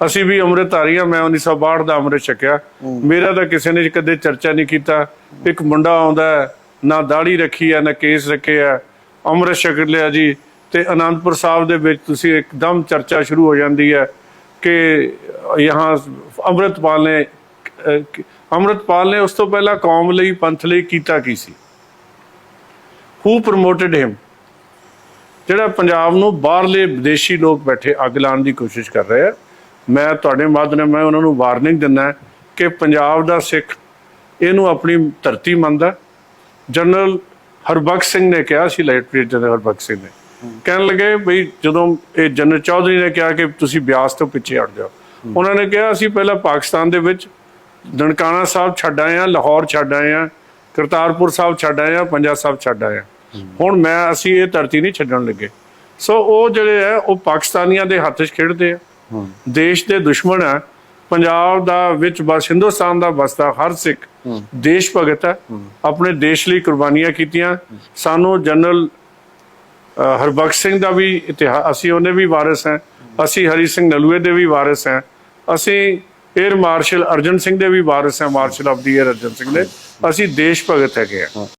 ਅਸੀਂ ਵੀ ਅੰਮ੍ਰਿਤਧਾਰੀ ਆ, ਮੈਂ 1962 ਦਾ ਅੰਮ੍ਰਿਤ ਛਕਿਆ। ਮੇਰਾ ਤਾਂ ਕਿਸੇ ਨੇ ਕਦੇ ਚਰਚਾ ਨਹੀਂ ਕੀਤਾ। ਇੱਕ ਮੁੰਡਾ ਆਉਂਦਾ ਨਾ ਦਾੜੀ ਰੱਖੀ ਆ ਨਾ ਕੇਸ ਰੱਖੇ ਆ ਅੰਮ੍ਰਿਤ ਛਕ ਲਿਆ ਜੀ ਤੇ ਅਨੰਦਪੁਰ ਸਾਹਿਬ ਦੇ ਵਿੱਚ ਤੁਸੀਂ ਇੱਕਦਮ ਚਰਚਾ ਸ਼ੁਰੂ ਹੋ ਜਾਂਦੀ ਹੈ ਕਿ ਯਹਾਂ ਅੰਮ੍ਰਿਤਪਾਲ ਨੇ ਅੰਮ੍ਰਿਤਪਾਲ ਨੇ ਉਸ ਤੋਂ ਪਹਿਲਾਂ ਕੌਮ ਲਈ, ਪੰਥ ਲਈ ਕੀਤਾ ਕੀ ਸੀ? ਹੂ ਪ੍ਰਮੋਟਡ ਹਿਮ ਜਿਹੜਾ ਪੰਜਾਬ ਨੂੰ ਬਾਹਰਲੇ ਵਿਦੇਸ਼ੀ ਲੋਕ ਬੈਠੇ ਅੱਗ ਲਾਉਣ ਦੀ ਕੋਸ਼ਿਸ਼ ਕਰ ਰਹੇ ਆ ਮੈਂ ਤੁਹਾਡੇ ਮਾਧਿਅਮ ਮੈਂ ਉਹਨਾਂ ਨੂੰ ਵਾਰਨਿੰਗ ਦਿੰਦਾ ਕਿ ਪੰਜਾਬ ਦਾ ਸਿੱਖ ਇਹਨੂੰ ਆਪਣੀ ਧਰਤੀ ਮੰਨਦਾ ਜਨਰਲ ਹਰਬਖਸ਼ ਸਿੰਘ ਨੇ ਕਿਹਾ ਸੀ ਲੈਟਰੀਟ ਜਨਰਲ ਹਰਬਖਸ਼ ਸਿੰਘ ਨੇ। ਕਹਿਣ ਲੱਗੇ ਬਈ ਜਦੋਂ ਇਹ ਜਨਰਲ ਚੌਧਰੀ ਨੇ ਕਿਹਾ ਕਿ ਤੁਸੀਂ ਬਿਆਸ ਤੋਂ ਪਿੱਛੇ ਹਟ ਜਾਓ, ਉਹਨਾਂ ਨੇ ਕਿਹਾ ਅਸੀਂ ਪਹਿਲਾਂ ਪਾਕਿਸਤਾਨ ਦੇ ਵਿੱਚ ਨਨਕਾਣਾ ਸਾਹਿਬ ਛੱਡ ਆਏ ਆ ਲਾਹੌਰ ਛੱਡ ਆਏ ਆ ਕਰਤਾਰਪੁਰ ਸਾਹਿਬ ਛੱਡ ਆਏ ਆ ਪੰਜਾ ਸਾਹਿਬ ਛੱਡ ਆਏ ਆ ਹੁਣ ਮੈਂ, ਅਸੀਂ ਇਹ ਧਰਤੀ ਨਹੀਂ ਛੱਡਣ ਲੱਗੇ। ਸੋ ਉਹ ਜਿਹੜੇ ਆ ਉਹ ਪਾਕਿਸਤਾਨੀਆਂ ਦੇ ਹੱਥ 'ਚ ਖੇਡਦੇ ਆ। ਦੇਸ਼ ਦੇ ਦੁਸ਼ਮਣ ਆ ਪੰਜਾਬ ਦਾ ਵਿੱਚ ਬਸ ਹਿੰਦੁਸਤਾਨ ਦਾ ਬਸਦਾ ਹਰ ਸਿੱਖ ਦੇਸ਼ ਭਗਤ ਹੈ। ਆਪਣੇ ਦੇਸ਼ ਲਈ ਕੁਰਬਾਨੀਆਂ ਕੀਤੀਆਂ। ਸਾਨੂੰ ਜਨਰਲ ਅ, ਹਰਬਖਸ਼ ਸਿੰਘ ਦਾ ਵੀ ਇਤਿਹਾਸ ਅਸੀਂ ਉਹਨੇ ਵੀ ਵਾਰਿਸ ਹਾਂ। ਅਸੀਂ ਹਰੀ ਸਿੰਘ ਨਲੂਏ ਦੇ ਵੀ ਵਾਰਿਸ ਹਾਂ। ਅਸੀਂ 에ਅਰ ਮਾਰਸ਼ਲ ਅਰਜਨ ਸਿੰਘ ਦੇ ਵੀ ਵਾਰਿਸ ਹਾਂ। Marshal of the air Arjan Singh ਦੇ। ਅਸੀਂ ਦੇਸ਼ ਭਗਤ ਹੈਗੇ ਆ